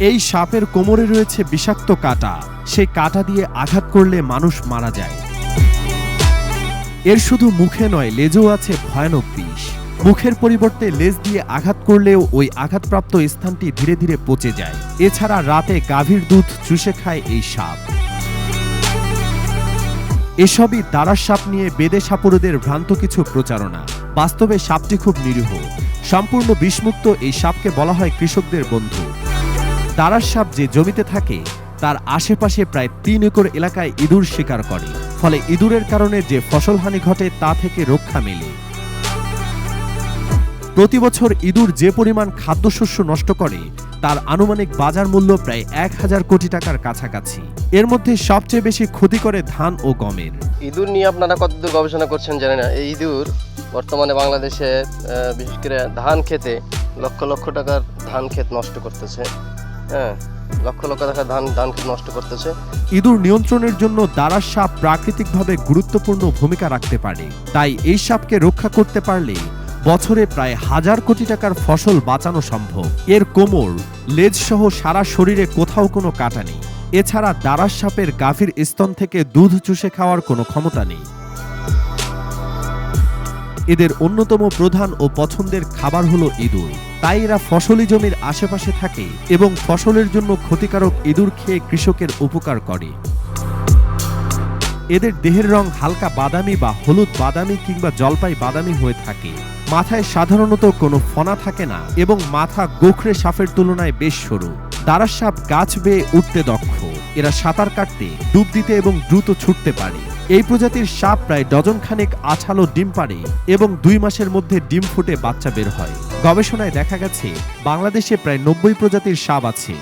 এই সাপের কোমরে রয়েছে বিষাক্ত কাঁটা। সেই কাঁটা দিয়ে আঘাত করলে মানুষ মারা যায়। এর শুধু মুখে নয়, লেজও আছে ভয়ানক বিষ। মুখের পরিবর্তে লেজ দিয়ে আঘাত করলেও ওই আঘাতপ্রাপ্ত স্থানটি ধীরে ধীরে পচে যায়। এছাড়া রাতে গাভীর দুধ চুষে খায় এই সাপ। এসবই দাঁড়ার সাপ নিয়ে বেদে সাপুরদের ভ্রান্ত কিছু প্রচারণা। বাস্তবে সাপটি খুব নিরীহ। সম্পূর্ণ বিষমুক্ত এই সাপকে বলা হয় কৃষকদের বন্ধু। দাঁড়ার সাপ যে জমিতে থাকে, তার আশেপাশে প্রায় তিন একর এলাকায় ইঁদুর শিকার করে। ফলে ইঁদুরের কারণে যে ফসলহানি ঘটে, তা থেকে রক্ষা মেলে। প্রতি বছর ইঁদুর যে পরিমাণ খাদ্যশস্য নষ্ট করে, তার আনুমানিক বাজার মূল্য প্রায় এক হাজার কোটি টাকার কাছাকাছি। এর মধ্যে সবচেয়ে বেশি ক্ষতি করে ধান ও গমের। ইঁদুর নিয়ে আপনারা কতদূর গবেষণা করছেন জানি না। এই ইঁদুর বর্তমানে বাংলাদেশে বিশেষ করে ধান খেতে লক্ষ লক্ষ টাকার ধান ক্ষেত নষ্ট করতেছে। হ্যাঁ লক্ষ লক্ষ টাকার ধান ধান ক্ষেত নষ্ট করতেছে। ইঁদুর নিয়ন্ত্রণের জন্য দাঁড়ার সাপ প্রাকৃতিকভাবে গুরুত্বপূর্ণ ভূমিকা রাখতে পারে। তাই এই সাপকে রক্ষা করতে পারলে বছরে প্রায় হাজার কোটি টাকার ফসল বাঁচানো সম্ভব। এর কোমর, লেজ সহ সারা শরীরে কোথাও কোনো কাটা নেই। এছাড়া দাঁড়ার সাপের গাভীর স্তন থেকে দুধ চুষে খাওয়ার কোনো ক্ষমতা নেই। এদের অন্যতম প্রধান ও পছন্দের খাবার হলো ইঁদুর। তাই এরা ফসলি জমির আশেপাশে থাকে এবং ফসলের জন্য ক্ষতিকারক ইঁদুর খেয়ে কৃষকের উপকার করে। এদের দেহের রং হালকা বাদামি বা হলুদ বাদামি কিংবা জলপাই বাদামি হয়ে থাকে। মাথায় সাধারণত কোনো ফনা থাকে না এবং মাথা গোখরে সাপের তুলনায় বেশ সরু। দাঁড়ার সাপ গাছ বেয়ে উঠতে দক্ষ। এরা সাঁতার কাটতে, ডুব দিতে এবং দ্রুত ছুটতে পারে। এই প্রজাতির সাপ প্রায় ডজন খানেক আছালো ডিম পাড়ে এবং দুই মাসের মধ্যে ডিম ফুটে বাচ্চা বের হয়। গবেষণায় দেখা গেছে, বাংলাদেশে প্রায় নব্বই প্রজাতির সাপ আছে,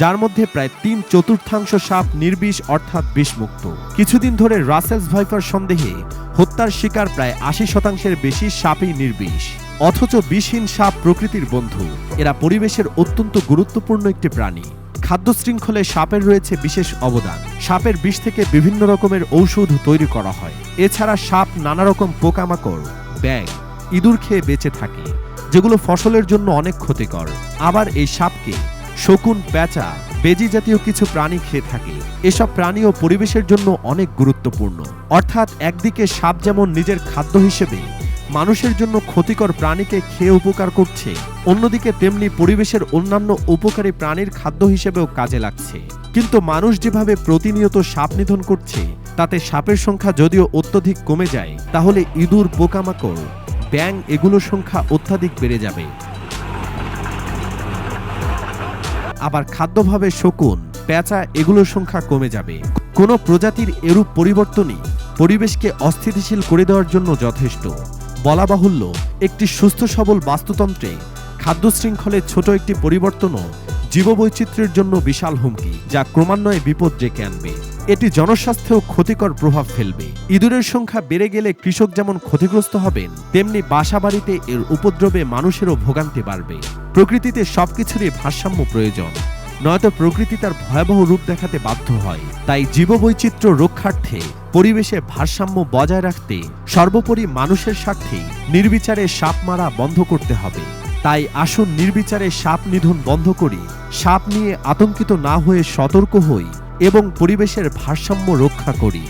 যার মধ্যে প্রায় তিন চতুর্থাংশ সাপ নির্বিষ অর্থাৎ বিষমুক্ত। কিছুদিন ধরে রাসেলস ভাইপার সন্দেহে হত্যার শিকার প্রায় আশি শতাংশের বেশি সাপই নির্বিষ। অথচ বিষহীন সাপ প্রকৃতির বন্ধু, এরা পরিবেশের অত্যন্ত গুরুত্বপূর্ণ একটি প্রাণী। খাদ্য শৃঙ্খলে সাপের রয়েছে বিশেষ অবদান। সাপের বিষ থেকে বিভিন্ন রকমের ঔষধ তৈরি করা হয়। এছাড়া সাপ নানা রকম পোকামাকড় ব্যাগ ইঁদুর খেয়ে বেঁচে থাকে, যেগুলো ফসলের জন্য অনেক ক্ষতিকর। আবার এই সাপকে শকুন পেঁচা বেজি জাতীয় কিছু প্রাণী খেয়ে থাকে। এসব প্রাণী ও পরিবেশের জন্য অনেক গুরুত্বপূর্ণ। অর্থাৎ একদিকে সাপ যেমন নিজের খাদ্য হিসেবে মানুষের জন্য ক্ষতিকর প্রাণীকে খেয়ে উপকার করছে। অন্যদিকে তেমনি পরিবেশের অন্যান্য উপকারী প্রাণীর খাদ্য হিসেবেও কাজে লাগছে। কিন্তু মানুষ যেভাবে প্রতিনিয়ত সাপ নিধন করছে, তাতে সাপের সংখ্যা যদিও অত্যধিক কমে যায়, তাহলে ইঁদুর, পোকামাকড় ব্যাং এগুলোর সংখ্যা অত্যাধিক বেড়ে যাবে। আবার খাদ্যভাবে শকুন পেঁচা এগুলোর সংখ্যা কমে যাবে। কোনো প্রজাতির এরূপ পরিবর্তনই পরিবেশকে অস্থিতিশীল করে দেওয়ার জন্য যথেষ্ট। বলা বাহুল্য একটি সুস্থ সবল বাস্তুতন্ত্রে খাদ্য শৃঙ্খলে ছোট একটি পরিবর্তনও জীববৈচিত্র্যের জন্য বিশাল হুমকি, যা ক্রমান্বয়ে বিপদ ডেকে আনবে। এটি জনস্বাস্থ্যেও ক্ষতিকর প্রভাব ফেলবে। ইঁদুরের সংখ্যা বেড়ে গেলে কৃষক যেমন ক্ষতিগ্রস্ত হবেন, তেমনি বাসাবাড়িতে এর উপদ্রবে মানুষেরও ভোগান্তি বাড়বে। প্রকৃতিতে সবকিছুরই ভারসাম্য প্রয়োজন। নয়তো প্রকৃতি তার ভয়াবহ রূপ দেখাতে বাধ্য হয়। তাই জীববৈচিত্র্য রক্ষার্থে, পরিবেশে ভারসাম্য বজায় রাখতে সর্বোপরি মানুষের স্বার্থে নির্বিচারে সাপ মারা বন্ধ করতে হবে। তাই আসুন নির্বিচারে সাপ নিধন বন্ধ করি। সাপ নিয়ে আতঙ্কিত না হয়ে সতর্ক হই এবং পরিবেশের ভারসাম্য রক্ষা করি।